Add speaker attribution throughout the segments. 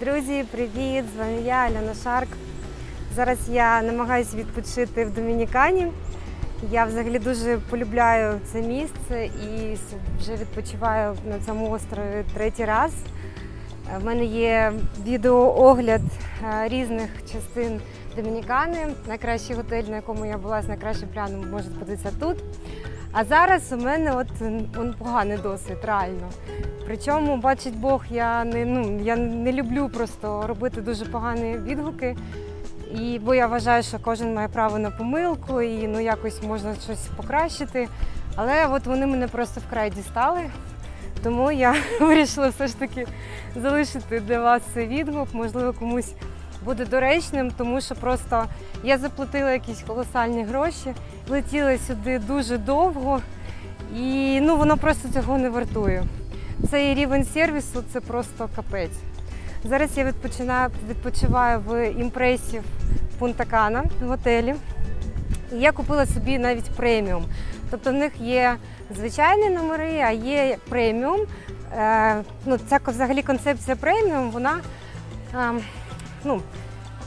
Speaker 1: Друзі, привіт! З вами я, Альона Шарк. Зараз я намагаюся відпочити в Домінікані. Я взагалі дуже полюбляю це місце і вже відпочиваю на цьому острові третій раз. Е, В мене є відеоогляд е, різних частин Домінікани. Найкращий готель, на якому я була з найкращим пляном, можете подивитися тут. А зараз у мене от он, поганий досвід, реально. Причому, бачить Бог, я не, ну, я не люблю просто робити дуже погані відгуки. І, бо я вважаю, що кожен має право на помилку і ну, якось можна щось покращити. Але от вони мене просто вкрай дістали. Тому я вирішила все ж таки залишити для вас цей відгук. Можливо, комусь буде доречним, тому що просто я заплатила якісь колосальні гроші, летіла сюди дуже довго, і ну, воно просто цього не вартує. Цей рівень сервісу це просто капець. Зараз я відпочинаю, відпочиваю в імпресі Пунта Кана в готелі. І я купила собі навіть преміум. Тобто в них є звичайні номери, а є преміум. Е, ну, ця взагалі концепція преміум, вона е, ну,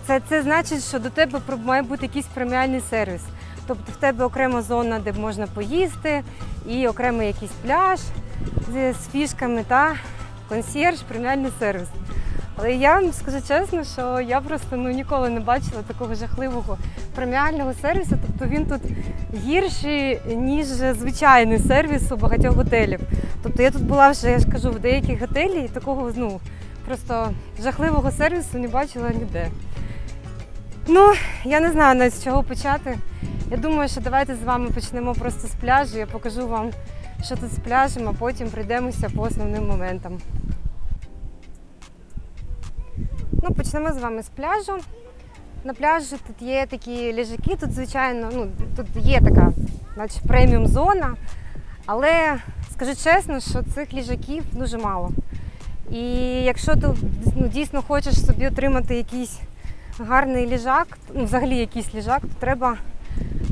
Speaker 1: це, це значить, що до тебе має бути якийсь преміальний сервіс. Тобто в тебе окрема зона, де можна поїсти, і окремий якийсь пляж з, фішками та консьєрж, преміальний сервіс. Але я вам скажу чесно, що я просто ну, ніколи не бачила такого жахливого преміального сервісу. Тобто він тут гірший, ніж звичайний сервіс у багатьох готелів. Тобто я тут була вже, я ж кажу, в деяких готелі і такого ну, просто жахливого сервісу не бачила ніде. Ну, я не знаю з чого почати. Я думаю, що давайте з вами почнемо просто з пляжу. Я покажу вам, що тут з пляжем, а потім прийдемося по основним моментам. Ну, почнемо з вами з пляжу. На пляжі тут є такі ліжаки, тут, звичайно, ну, тут є така, наче преміум зона. Але скажу чесно, що цих ліжаків дуже мало. І якщо ти ну, дійсно хочеш собі отримати якийсь гарний ліжак, ну, взагалі якийсь ліжак, то треба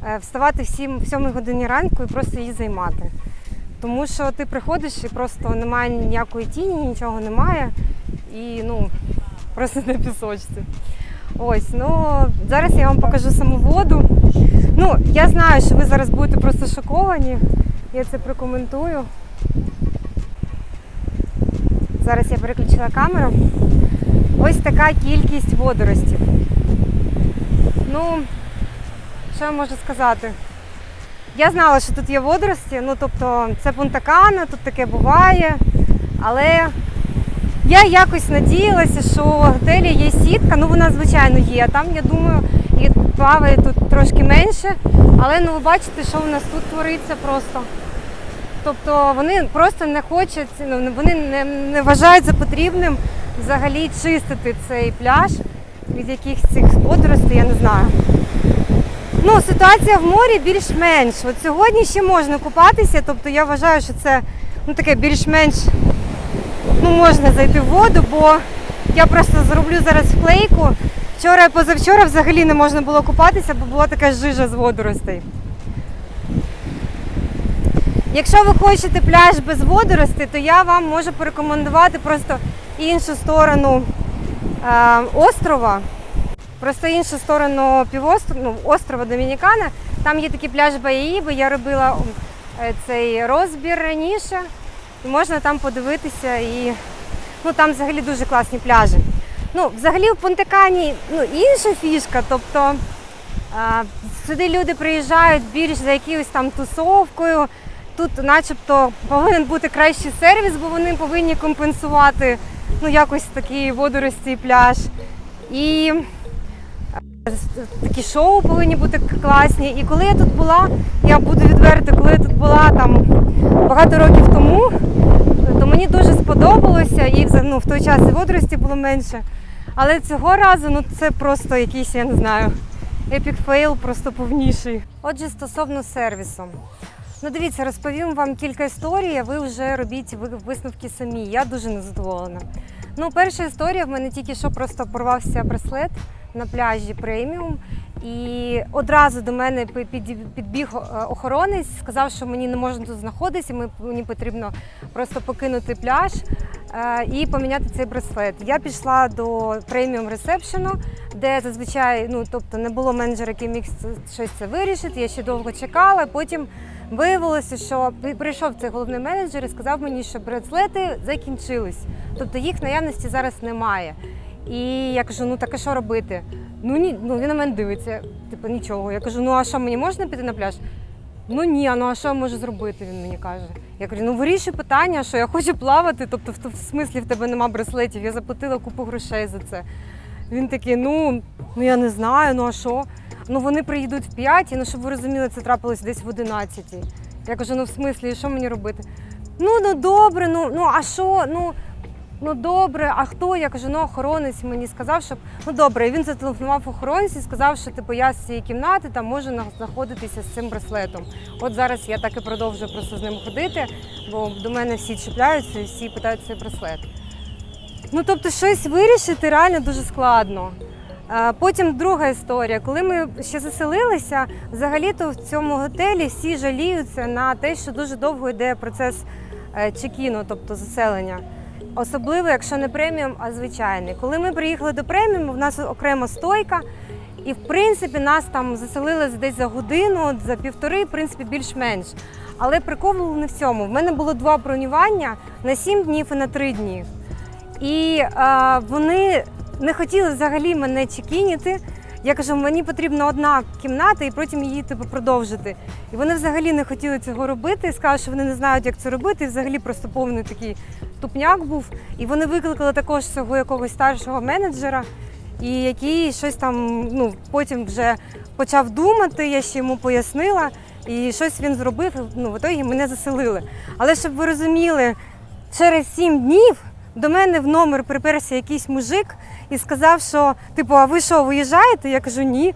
Speaker 1: е, вставати в 7, в 7 годині ранку і просто її займати. Тому що ти приходиш і просто немає ніякої тіні, нічого немає. І ну, просто на пісочці. Ось, ну зараз я вам покажу саму воду. Ну, я знаю, що ви зараз будете просто шоковані. Я це прокоментую. Зараз я переключила камеру. Ось така кількість водоростів. Ну, що я можу сказати? Я знала, що тут є водорості, ну тобто це пунтакана, тут таке буває. Але я якось надіялася, що в готелі є сітка, ну вона звичайно є. Там, я думаю, і плаває тут трошки менше. Але ну ви бачите, що у нас тут твориться просто. Тобто вони просто не хочуть, ну, вони не, не вважають за потрібним взагалі чистити цей пляж від якихось цих водоростей, я не знаю. Ну, ситуація в морі більш-менш. От сьогодні ще можна купатися, тобто я вважаю, що це ну, таке більш-менш ну, можна зайти в воду, бо я просто зроблю зараз вклейку. Вчора і позавчора взагалі не можна було купатися, бо була така жижа з водоростей. Якщо ви хочете пляж без водоростей, то я вам можу порекомендувати просто іншу сторону е, острова. Просто іншу сторону півострова, ну, острова Домінікана. Там є такий пляж Баїби, я робила е, цей розбір раніше. І можна там подивитися і ну, там взагалі дуже класні пляжі. Ну, взагалі в Пунтекані ну, інша фішка, тобто а, сюди люди приїжджають більш за якоюсь там тусовкою. Тут начебто повинен бути кращий сервіс, бо вони повинні компенсувати ну, якось такі водорості і пляж. І такі шоу повинні бути класні. І коли я тут була, я буду відверти, коли я тут була там багато років тому, то мені дуже сподобалося, і ну, в той час і водорості було менше. Але цього разу ну, це просто якийсь, я не знаю, епік фейл, просто повніший. Отже, стосовно сервісу. Ну, дивіться, розповім вам кілька історій, а ви вже робіть ви- висновки самі. Я дуже незадоволена. Ну, перша історія в мене тільки що просто порвався браслет на пляжі преміум. І одразу до мене підбіг е, охоронець, сказав, що мені не можна тут знаходитися, мені потрібно просто покинути пляж. е, і поміняти цей браслет. Я пішла до преміум ресепшену, де зазвичай ну, тобто не було менеджера, який міг щось це вирішити. Я ще довго чекала. Потім виявилося, що прийшов цей головний менеджер і сказав мені, що браслети закінчились. Тобто їх наявності зараз немає. І я кажу: ну так а що робити? Ну ні, ну він на мене дивиться, типу нічого. Я кажу, ну а що мені можна піти на пляж? Ну ні, ну а що я можу зробити? Він мені каже. Я кажу, ну вирішуй питання, що я хочу плавати, тобто в, в смислі в тебе нема браслетів, я заплатила купу грошей за це. Він такий, ну, ну я не знаю, ну а що? Ну вони приїдуть в 5, ну щоб ви розуміли, це трапилось десь в 11. Я кажу, ну в смислі, що мені робити? Ну, ну добре, ну, ну а що? Ну, ну добре, а хто? Я кажу, ну охоронець мені сказав, щоб ну добре. Він зателефонував охоронцю і сказав, що типу я з цієї кімнати там можу знаходитися з цим браслетом. От зараз я так і продовжую просто з ним ходити, бо до мене всі чіпляються і всі питають цей браслет. Ну тобто, щось вирішити реально дуже складно. Потім друга історія. Коли ми ще заселилися, взагалі-то в цьому готелі всі жаліються на те, що дуже довго йде процес е, чекіну, тобто заселення. Особливо, якщо не преміум, а звичайний. Коли ми приїхали до преміуму, в нас окрема стойка, і в принципі нас там заселили десь за годину, за півтори, в принципі, більш-менш. Але прикол не в цьому. В мене було два бронювання на сім днів і на три дні. І е, вони не хотіли взагалі мене чекініти. Я кажу, мені потрібна одна кімната і потім її типу, продовжити. І вони взагалі не хотіли цього робити. Сказали, що вони не знають, як це робити. І взагалі просто повний такий тупняк був. І вони викликали також свого якогось старшого менеджера, і який щось там ну, потім вже почав думати. Я ще йому пояснила, і щось він зробив. Ну, в ітогі мене заселили. Але щоб ви розуміли, через сім днів до мене в номер приперся якийсь мужик і сказав, що типу, а ви що, виїжджаєте? Я кажу, ні.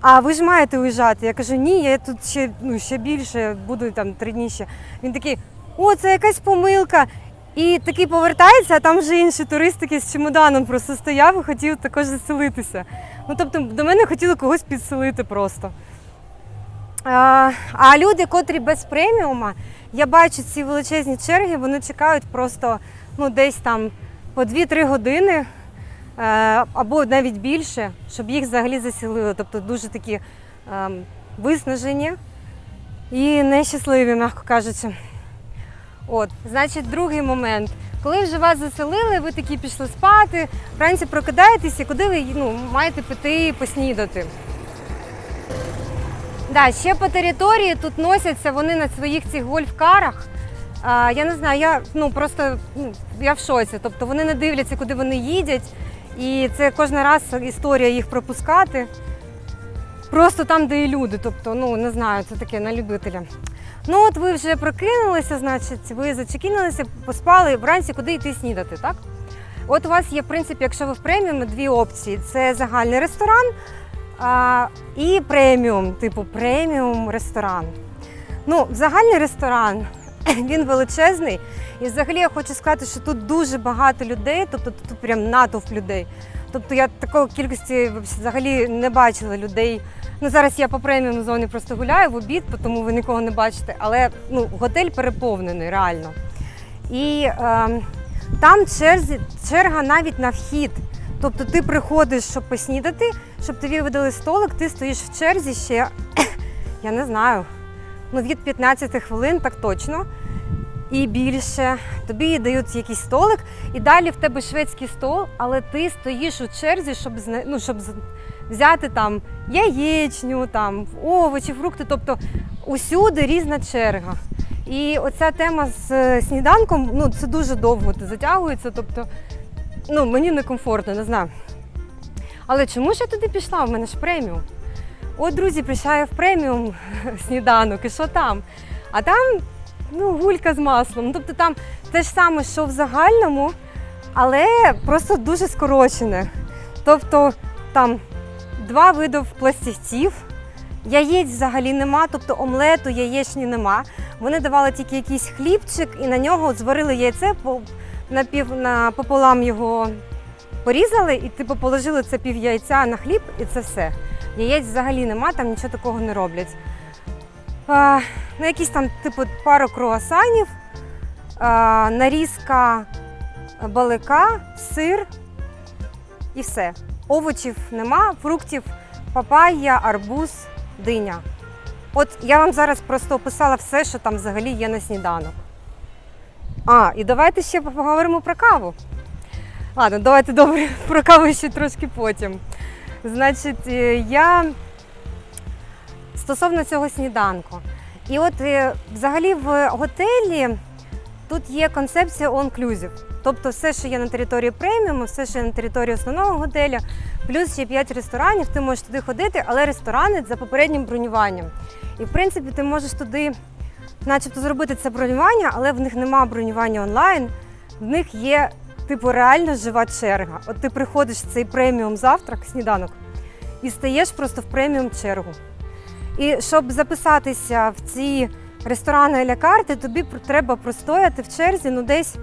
Speaker 1: А ви ж маєте уїжджати. Я кажу, ні, я тут ще, ну, ще більше, буду там три дні ще. Він такий, о, це якась помилка. І такий повертається, а там вже інший турист такий з чемоданом просто стояв і хотів також заселитися. Ну тобто до мене хотіли когось підселити просто. А, а люди, котрі без преміума, я бачу ці величезні черги, вони чекають просто ну, десь там по 2-3 години е, або навіть більше, щоб їх взагалі заселили. Тобто дуже такі ем, виснажені і нещасливі, м'яко кажучи. От, значить, другий момент. Коли вже вас заселили, ви такі пішли спати, вранці прокидаєтесь і куди ви ну, маєте піти поснідати. Да, ще по території тут носяться вони на своїх цих гольф-карах. А, я не знаю, я ну просто ну, я в шоці. Тобто вони не дивляться, куди вони їдять. І це кожен раз історія їх пропускати. Просто там, де і люди. Тобто, ну не знаю, це таке на любителя. Ну от ви вже прокинулися, значить, ви зачекінилися, поспали вранці, куди йти снідати, так? От у вас є, в принципі, якщо ви в преміумі, дві опції: це загальний ресторан а, і преміум, типу преміум ресторан. Ну, загальний ресторан він величезний. І взагалі я хочу сказати, що тут дуже багато людей, тобто тут прям натовп людей. Тобто я такої кількості взагалі не бачила людей. Ну зараз я по преміум зоні просто гуляю в обід, тому ви нікого не бачите. Але ну, готель переповнений реально. І е, там черзі, черга навіть на вхід. Тобто ти приходиш, щоб поснідати, щоб тобі видали столик, ти стоїш в черзі ще, я не знаю, ну від 15 хвилин, так точно. І більше. Тобі дають якийсь столик, і далі в тебе шведський стол, але ти стоїш у черзі, щоб ну, щоб взяти там яєчню, там овочі, фрукти. Тобто усюди різна черга. І оця тема з е, сніданком, ну це дуже довго затягується. Тобто, ну мені некомфортно, не знаю. Але чому ж я туди пішла? В мене ж преміум. От, друзі, прийшла в преміум сніданок, і що там? А там ну, гулька з маслом. Ну, Тобто там те ж саме, що в загальному, але просто дуже скорочене. Тобто там два види пластівців, яєць взагалі нема, тобто омлету, яєчні нема. Вони давали тільки якийсь хлібчик і на нього зварили яйце, напів, напополам його порізали і типу положили це пів яйця на хліб, і це все. Яєць взагалі нема, там нічого такого не роблять. Ну, якісь там, типу, пару круасанів, нарізка балика, сир і все. Овочів нема, фруктів, папайя, арбуз, диня. От я вам зараз просто описала все, що там взагалі є на сніданок. А, і давайте ще поговоримо про каву. Ладно, давайте добре про каву ще трошки потім. Значить, е, я стосовно цього сніданку. І от е, взагалі в готелі тут є концепція all-inclusive. Тобто все, що є на території преміуму, все, що є на території основного готеля, плюс ще 5 ресторанів, ти можеш туди ходити, але ресторани за попереднім бронюванням. І в принципі ти можеш туди, начебто, зробити це бронювання, але в них немає бронювання онлайн. В них є типу реально жива черга. От ти приходиш в цей преміум завтрак, сніданок, і стаєш просто в преміум чергу. І щоб записатися в ці ресторани а-ля карти, тобі треба простояти в черзі ну десь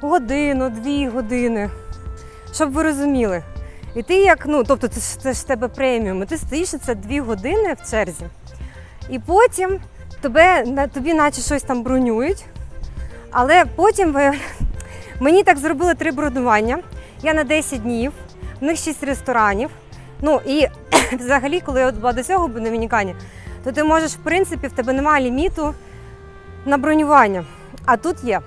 Speaker 1: годину, дві години. Щоб ви розуміли. І ти як, ну, тобто це ж, це ж тебе преміум, і ти стоїш це дві години в черзі. І потім тебе, тобі наче щось там бронюють, але потім. Мені так зробили три бронювання. Я на 10 днів, в них 6 ресторанів. Ну і взагалі, коли я була до цього в Домінікані, то ти можеш, в принципі, в тебе немає ліміту на бронювання. А тут є.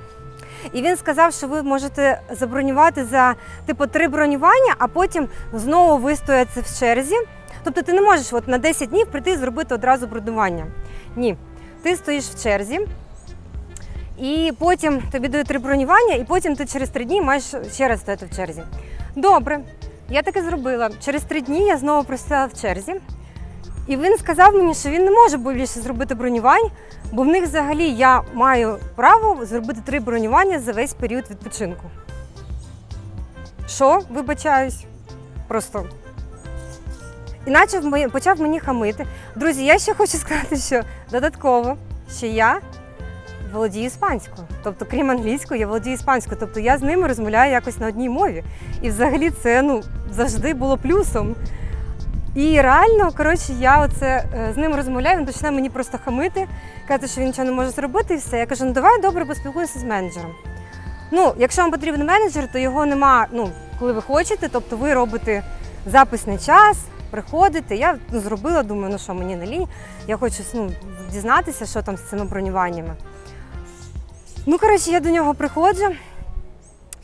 Speaker 1: І він сказав, що ви можете забронювати за типу три бронювання, а потім знову вистояти в черзі. Тобто ти не можеш от на 10 днів прийти і зробити одразу бронювання. Ні. Ти стоїш в черзі, і потім тобі дають три бронювання, і потім ти через три дні маєш ще раз стояти в черзі. Добре, я таке зробила. Через три дні я знову простояла в черзі. І він сказав мені, що він не може більше зробити бронювань, бо в них взагалі я маю право зробити три бронювання за весь період відпочинку. Що, вибачаюсь? Просто. Іначе почав мені хамити. Друзі, я ще хочу сказати, що додатково, що я володію іспанською. Тобто, крім англійської, я володію іспанською. Тобто я з ними розмовляю якось на одній мові. І взагалі це ну, завжди було плюсом. І реально, коротше, я оце е, з ним розмовляю, він починає мені просто хамити, казати, що він нічого не може зробити, і все. Я кажу, ну давай добре поспілкуюся з менеджером. Ну, якщо вам потрібен менеджер, то його нема, ну, коли ви хочете, тобто ви робите записний час, приходите. Я ну, зробила, думаю, ну що мені на лінії, я хочу ну, дізнатися, що там з цими бронюваннями. Ну, коротше, я до нього приходжу,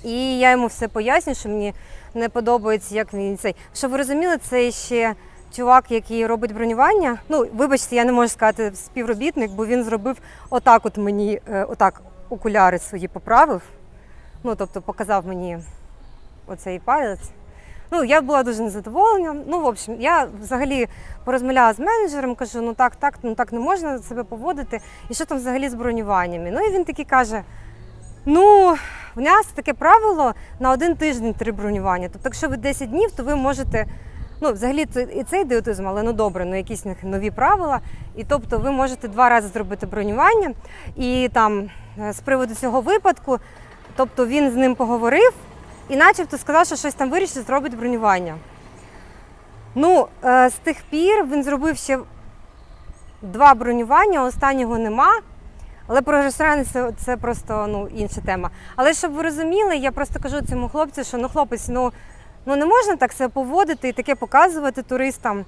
Speaker 1: і я йому все поясню, що мені не подобається, як він цей. Щоб ви розуміли, це ще чувак, який робить бронювання. Ну, вибачте, я не можу сказати співробітник, бо він зробив отак, от мені, е, отак окуляри свої поправив. Ну, тобто показав мені оцей палець. Ну, я була дуже незадоволена. Ну, в общем, я взагалі порозмовляла з менеджером, кажу, ну так, так, ну так не можна себе поводити. І що там взагалі з бронюваннями? Ну і він такий каже: ну, в нас таке правило на один тиждень три бронювання. Тобто, якщо ви 10 днів, то ви можете. Ну, взагалі, це і це ідіотизм, але ну добре, ну якісь нові правила. І тобто ви можете два рази зробити бронювання. І там е, з приводу цього випадку, тобто він з ним поговорив і начебто сказав, що щось там вирішить, зробить бронювання. Ну, е, з тих пір він зробив ще два бронювання, останнього нема. Але про ресторани це, це просто ну, інша тема. Але щоб ви розуміли, я просто кажу цьому хлопцю, що ну хлопець, ну, ну не можна так себе поводити і таке показувати туристам.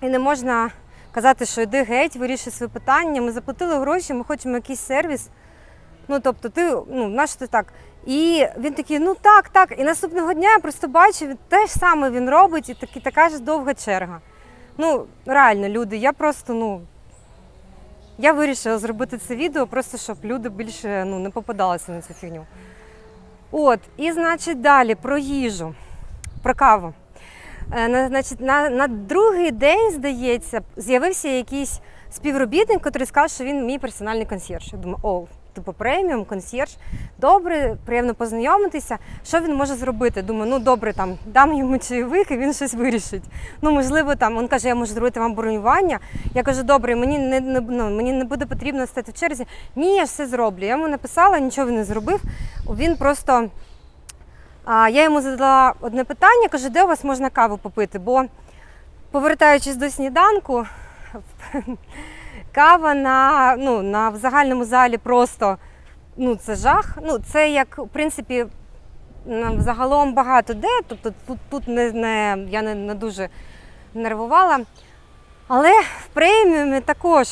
Speaker 1: І не можна казати, що йди геть, вирішуй свої питання. Ми заплатили гроші, ми хочемо якийсь сервіс. Ну, тобто, ти, ну, наш ти так. І він такий, ну так, так. І наступного дня я просто бачив, те ж саме він робить, і такі, така ж довга черга. Ну, реально, люди, я просто, ну, я вирішила зробити це відео, просто щоб люди більше ну, не попадалися на цю фігню. От, і значить далі про їжу, про каву. Е, на, значить, на, на другий день, здається, з'явився якийсь співробітник, який сказав, що він мій персональний консьєрж. Я думаю, о, типу преміум, консьєрж. Добре, приємно познайомитися. Що він може зробити? Думаю, ну добре, там дам йому чайових і він щось вирішить. Ну, можливо, там він каже, я можу зробити вам бронювання. Я кажу, добре, мені не, не, ну, мені не буде потрібно стати в черзі. Ні, я все зроблю. Я йому написала, нічого він не зробив. Він просто. А, я йому задала одне питання, кажу, де у вас можна каву попити? Бо повертаючись до сніданку, кава на, ну, на в загальному залі просто ну, це жах. Ну, це як, в принципі, загалом багато де, тобто тут, тут не, не, я не, не дуже нервувала. Але в преміумі також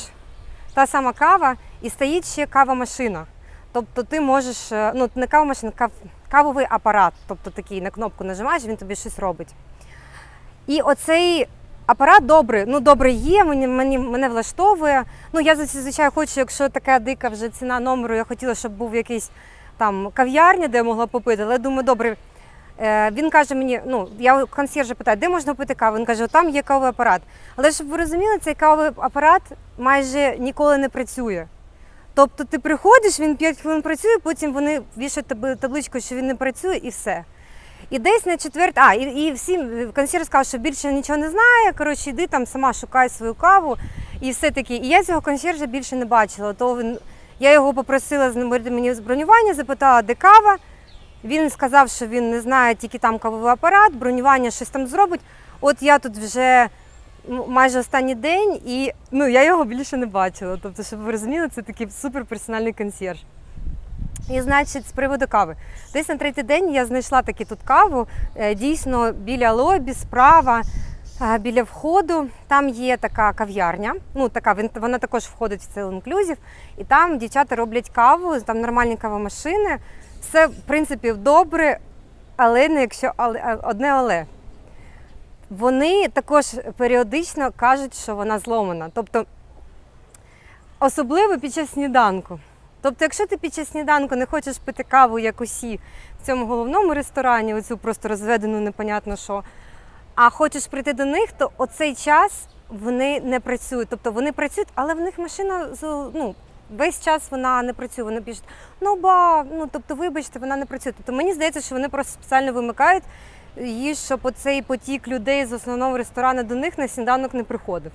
Speaker 1: та сама кава і стоїть ще кава-машина. Тобто ти можеш, е, ну не кава-машина, кав, кавовий апарат, тобто такий на кнопку нажимаєш, він тобі щось робить. І оцей апарат добрий, ну добре є, мені, мені мене влаштовує. Ну я зазвичай хочу, якщо така дика вже ціна номеру, я хотіла, щоб був якийсь там кав'ярня, де я могла попити, але думаю, добре. Е, Він каже мені, ну я у консьержа питаю, де можна пити каву? Він каже, там є кавовий апарат. Але щоб ви розуміли, цей кавовий апарат майже ніколи не працює. Тобто ти приходиш, він 5 хвилин працює, потім вони вішають табличку, що він не працює, і все. І десь на четверть, а, і, і всім консьєр сказав, що більше нічого не знає. Коротше, йди там сама шукай свою каву і все таке. І я цього консьержа більше не бачила. То він, я його попросила зробити мені бронювання, запитала, де кава. Він сказав, що він не знає тільки там кавовий апарат, бронювання щось там зробить. От я тут вже майже останній день, і ну, я його більше не бачила. Тобто, щоб ви розуміли, це такий суперперсональний консьєрж. І, значить, з приводу кави. Десь на третій день я знайшла таки тут каву. е, Дійсно, біля лобі, справа, е, біля входу. Там є така кав'ярня. Ну, така, вона також входить в цей інклюзів. І там дівчата роблять каву, там нормальні кавомашини. Все, в принципі, добре, але не якщо але, одне але. Вони також періодично кажуть, що вона зломана. Тобто, особливо під час сніданку. Тобто, якщо ти під час сніданку не хочеш пити каву, як усі в цьому головному ресторані, оцю просто розведену, непонятно що, а хочеш прийти до них, то оцей час вони не працюють. Тобто вони працюють, але в них машина ну, весь час вона не працює. Вони пишуть, ну ба, ну тобто, вибачте, вона не працює. Тобто мені здається, що вони просто спеціально вимикають її, щоб оцей потік людей з основного ресторану до них на сніданок не приходив.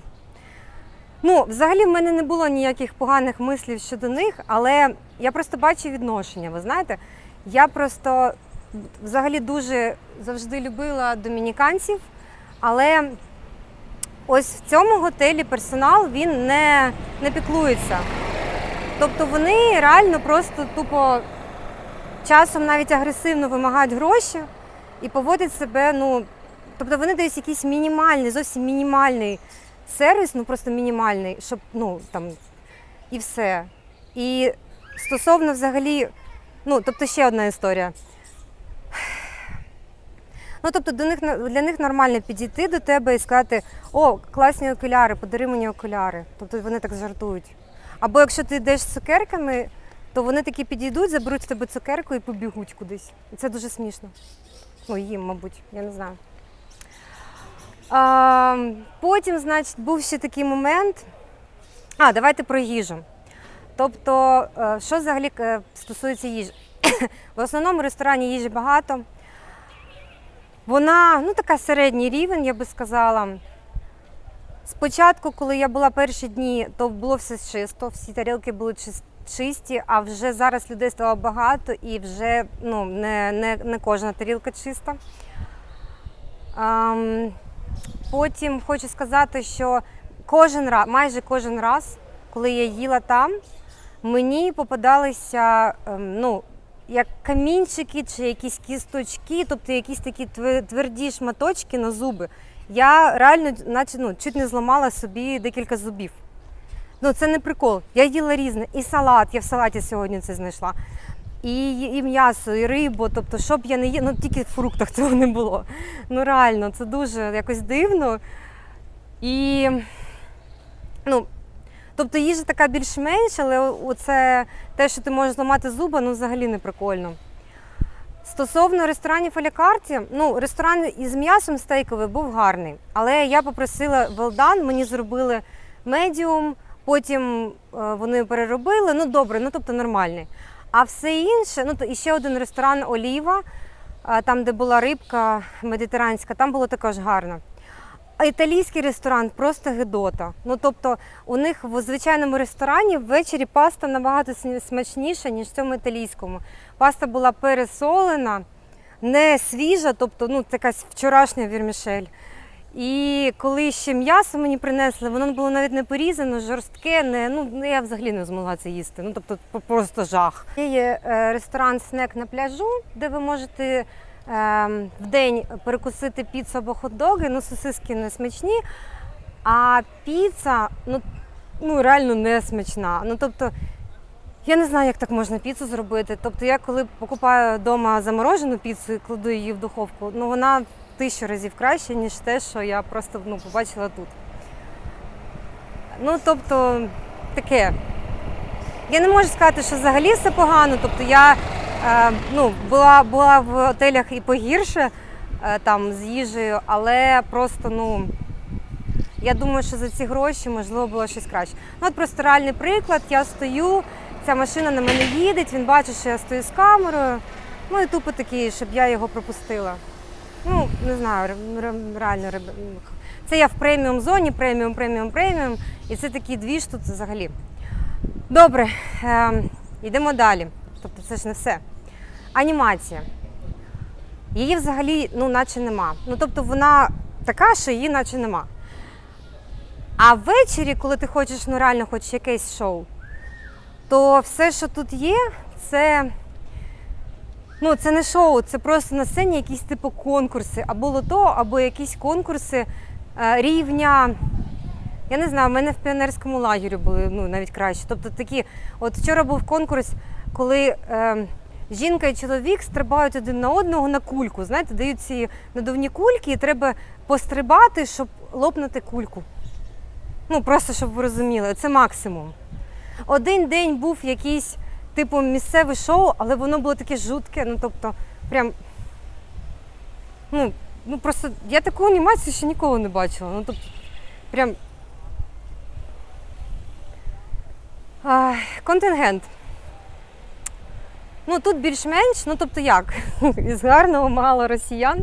Speaker 1: Ну, взагалі, в мене не було ніяких поганих мислів щодо них, але я просто бачу відношення. Ви знаєте, я просто взагалі дуже завжди любила домініканців, але ось в цьому готелі персонал він не, не піклується. Тобто вони реально просто тупо часом навіть агресивно вимагають гроші і поводять себе, ну, тобто вони дають якийсь мінімальний, зовсім мінімальний сервіс, ну просто мінімальний, щоб ну там і все. І стосовно взагалі, ну тобто ще одна історія. Ну, тобто до них для них нормально підійти до тебе і сказати: о, класні окуляри, подари мені окуляри. Тобто вони так жартують. Або якщо ти йдеш з цукерками, то вони такі підійдуть, заберуть з тебе цукерку і побігуть кудись. І це дуже смішно. Ну, їм, мабуть, я не знаю. А, потім, значить, був ще такий момент. А, давайте про їжу. Тобто, е, що взагалі е, стосується їжі? В основному ресторані їжі багато. Вона ну, така середній рівень, я би сказала. Спочатку, коли я була перші дні, то було все чисто, всі тарілки були чисті, а вже зараз людей стало багато і вже ну, не, не, не кожна тарілка чиста. Ам, Потім хочу сказати, що кожен раз, майже кожен раз, коли я їла там, мені попадалися ем, ну, як камінчики чи якісь кісточки, тобто якісь такі тверді шматочки на зуби. Я реально наче, ну, чуть не зламала собі декілька зубів. Ну, це не прикол. Я їла різне. І салат, я в салаті сьогодні це знайшла. І, і м'ясо, і рибу. Тобто, що б я не їла, ну тільки в фруктах цього не було. Ну реально, це дуже якось дивно. І ну, тобто їжа така більш-менш, але оце те, що ти можеш зламати зуба, ну взагалі не прикольно. Стосовно ресторанів Алікарті, ну, ресторан із м'ясом стейковий був гарний, але я попросила Велдан, мені зробили медіум, потім е, вони переробили, ну добре, ну тобто нормальний. А все інше, ну то і ще один ресторан Оліва, там, де була рибка медитеранська, там було також гарно. А італійський ресторан просто гидота. Ну тобто у них в звичайному ресторані ввечері паста набагато смачніша, ніж в цьому італійському. Паста була пересолена, не свіжа, тобто ну, якась вчорашня вірмішель. І коли ще м'ясо мені принесли, воно було навіть не порізано, жорстке, не, ну ну, я взагалі не змогла це їсти. Ну тобто просто жах. Є е, ресторан снек на пляжу, де ви можете е, в день перекусити піцу або хот-доги, ну сосиски не смачні, а піца, ну, ну реально не смачна. Ну тобто. Я не знаю, як так можна піцу зробити. Тобто я коли покупаю вдома заморожену піцу і кладу її в духовку, ну вона тисячу разів краще, ніж те, що я просто ну, побачила тут. Ну, тобто, таке. Я не можу сказати, що взагалі все погано. Тобто я е, ну, була, була в готелях і погірше е, там з їжею, але просто, ну. Я думаю, що за ці гроші можливо було щось краще. Ну, от просто реальний приклад. Я стою, ця машина на мене їде, він бачить, що я стою з камерою. Ну і тупо такий, щоб я його пропустила. Ну, не знаю, ре- ре- реально. ре- Це я в преміум зоні, преміум, преміум, преміум. І це такий двіж тут взагалі. Добре, е, йдемо далі. Тобто це ж не все. Анімація. Її взагалі, ну, наче нема. Ну, тобто вона така, що її наче нема. А ввечері, коли ти хочеш ну реально хочеш якесь шоу, то все, що тут є, це. Ну, це не шоу, це просто на сцені якісь типу конкурси, або лото, або якісь конкурси е, рівня. Я не знаю, в мене в піонерському лагері були ну, навіть краще. Тобто такі, от вчора був конкурс, коли е, жінка і чоловік стрибають один на одного на кульку. Знаєте, дають ці надувні кульки, і треба пострибати, щоб лопнути кульку. Ну, просто щоб ви розуміли, це максимум. Один день був якийсь, типу, місцеве шоу, але воно було таке жутке. Ну, тобто, прям. Ну, ну просто я таку анімацію ще ніколи не бачила. Ну, тобто, прям. Ай, контингент. Ну, тут більш-менш, ну тобто як? Із гарного мало росіян.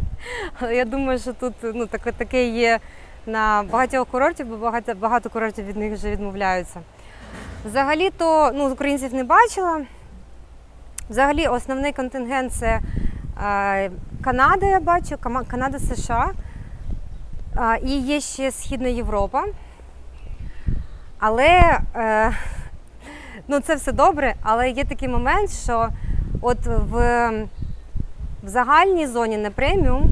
Speaker 1: Я думаю, що тут ну, таке, таке є на багатьох курортів, бо багато, багато курортів від них вже відмовляються. Взагалі-то ну, українців не бачила. Взагалі, основний контингент це е, Канада, я бачу, Канада, США. І є ще Східна Європа. Але е, ну, це все добре, але є такий момент, що от в, в загальній зоні на преміум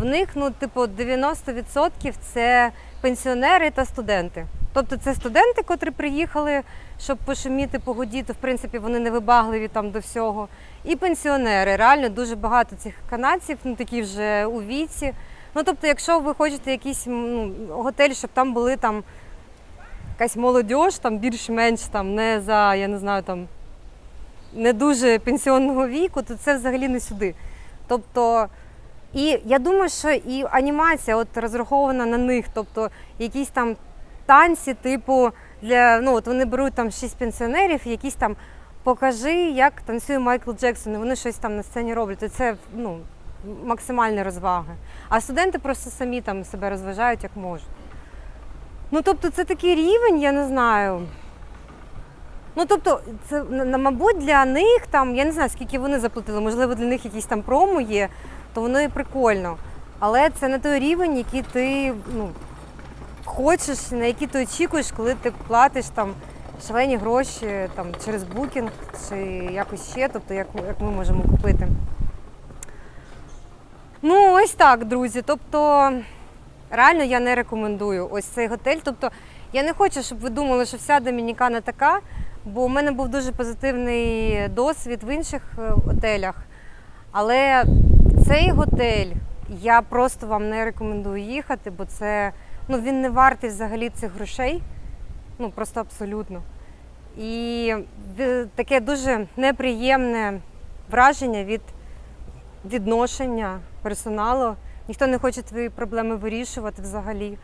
Speaker 1: в них ну, типу, 90% це пенсіонери та студенти. Тобто це студенти, котрі приїхали, щоб пошуміти, погодіти. В принципі, вони не вибагливі там до всього. І пенсіонери. Реально дуже багато цих канадців, ну такі вже у віці. Ну тобто, якщо ви хочете якийсь ну, готель, щоб там були там якась молодь, там більш-менш там не за, я не знаю, там не дуже пенсіонного віку, то це взагалі не сюди. Тобто, і я думаю, що і анімація от розрахована на них, тобто якісь там танці, типу, для ну от вони беруть там шість пенсіонерів, якісь там покажи, як танцює Майкл Джексон, і вони щось там на сцені роблять. І це ну, максимальні розваги. А студенти просто самі там себе розважають як можуть. Ну, тобто, це такий рівень, я не знаю. Ну, тобто, це, мабуть, для них там, я не знаю, скільки вони заплатили, можливо, для них якісь там промо є, то воно і прикольно. Але це не той рівень, який ти ну, хочеш, на який ти очікуєш, коли ти платиш там шалені гроші там, через букінг чи якось ще, тобто як, як ми можемо купити. Ну, ось так, друзі. Тобто, реально я не рекомендую ось цей готель. Тобто, я не хочу, щоб ви думали, що вся Домінікана така, бо у мене був дуже позитивний досвід в інших е, готелях. Але цей готель я просто вам не рекомендую їхати, бо це ну, він не вартий взагалі цих грошей. Ну просто абсолютно. І таке дуже неприємне враження від відношення персоналу. Ніхто не хоче твої проблеми вирішувати взагалі.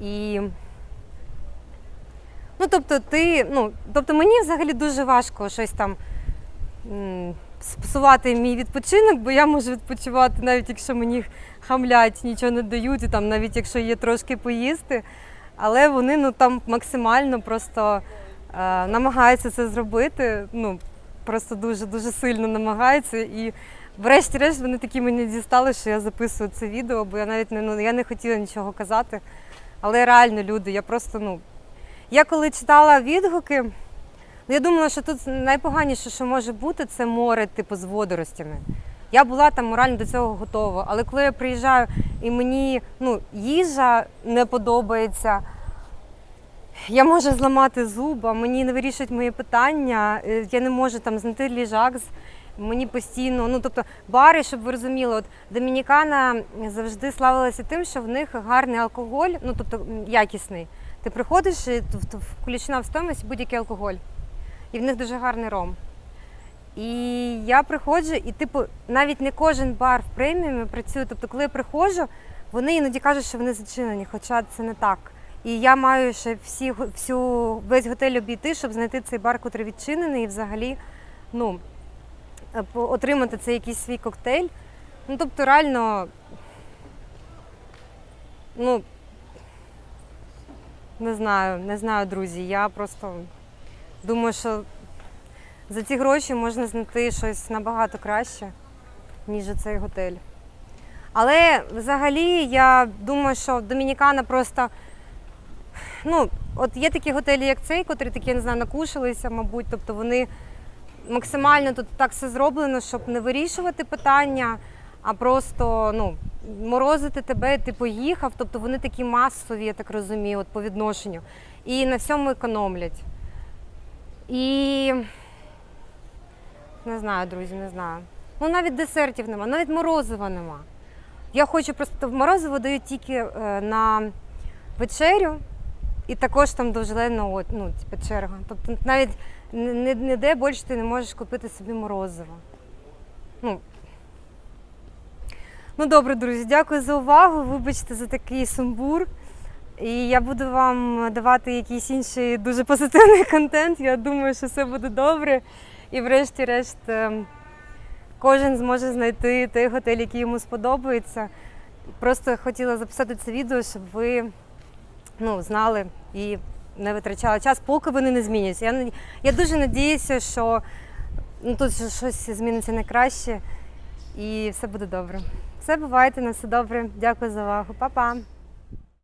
Speaker 1: І ну, тобто, ти, ну, тобто мені взагалі дуже важко щось там псувати мій відпочинок, бо я можу відпочивати, навіть якщо мені хамлять, нічого не дають, і там навіть якщо є трошки поїсти. Але вони ну, там максимально просто е, намагаються це зробити. Ну, просто дуже дуже сильно намагаються. І врешті-решт вони такі мені дістали, що я записую це відео, бо я навіть не, ну, я не хотіла нічого казати. Але реально люди, я просто, ну. Я коли читала відгуки, ну, я думала, що тут найпоганіше, що може бути, це море, типу, з водоростями. Я була там морально до цього готова. Але коли я приїжджаю і мені ну, їжа не подобається, я можу зламати зуба, мені не вирішують мої питання, е, я не можу там знайти ліжак. Мені постійно, ну тобто бари, щоб ви розуміли, от Домінікана завжди славилася тим, що в них гарний алкоголь, ну тобто якісний. Ти приходиш і т- т- включена в стоїмость будь-який алкоголь. І в них дуже гарний ром. І я приходжу, і типу, навіть не кожен бар в преміумі працює. Тобто, коли я приходжу, вони іноді кажуть, що вони зачинені, хоча це не так. І я маю ще всі, всю, весь готель обійти, щоб знайти цей бар, який відчинений, і взагалі ну, е, отримати цей якийсь свій коктейль. Ну, тобто, реально, ну, не знаю, не знаю, друзі. Я просто думаю, що за ці гроші можна знайти щось набагато краще, ніж цей готель. Але взагалі я думаю, що Домінікана просто. Ну, от є такі готелі, як цей, котрі такі, я не знаю, накушалися, мабуть. Тобто вони максимально тут так все зроблено, щоб не вирішувати питання, а просто ну, морозити тебе, ти поїхав. Тобто вони такі масові, я так розумію, от по відношенню. І на всьому економлять. І не знаю, друзі, не знаю. Ну навіть десертів нема, навіть морозива нема. Я хочу просто морозиво дають тільки е, на вечерю, і також там довжелена ну, типу, черга. Тобто навіть ні- ні- ніде більше ти не можеш купити собі морозиво. Ну, ну добре, друзі, дякую за увагу. Вибачте за такий сумбур. І я буду вам давати якийсь інший дуже позитивний контент. Я думаю, що все буде добре. І врешті-решт ем, кожен зможе знайти той готель, який йому сподобається. Просто хотіла записати це відео, щоб ви ну, знали і не витрачали час, поки вони не зміняться. Я, я дуже надіюся, що ну, тут щось зміниться на краще і все буде добре. Все бувайте, на все добре. Дякую за увагу. Па-па!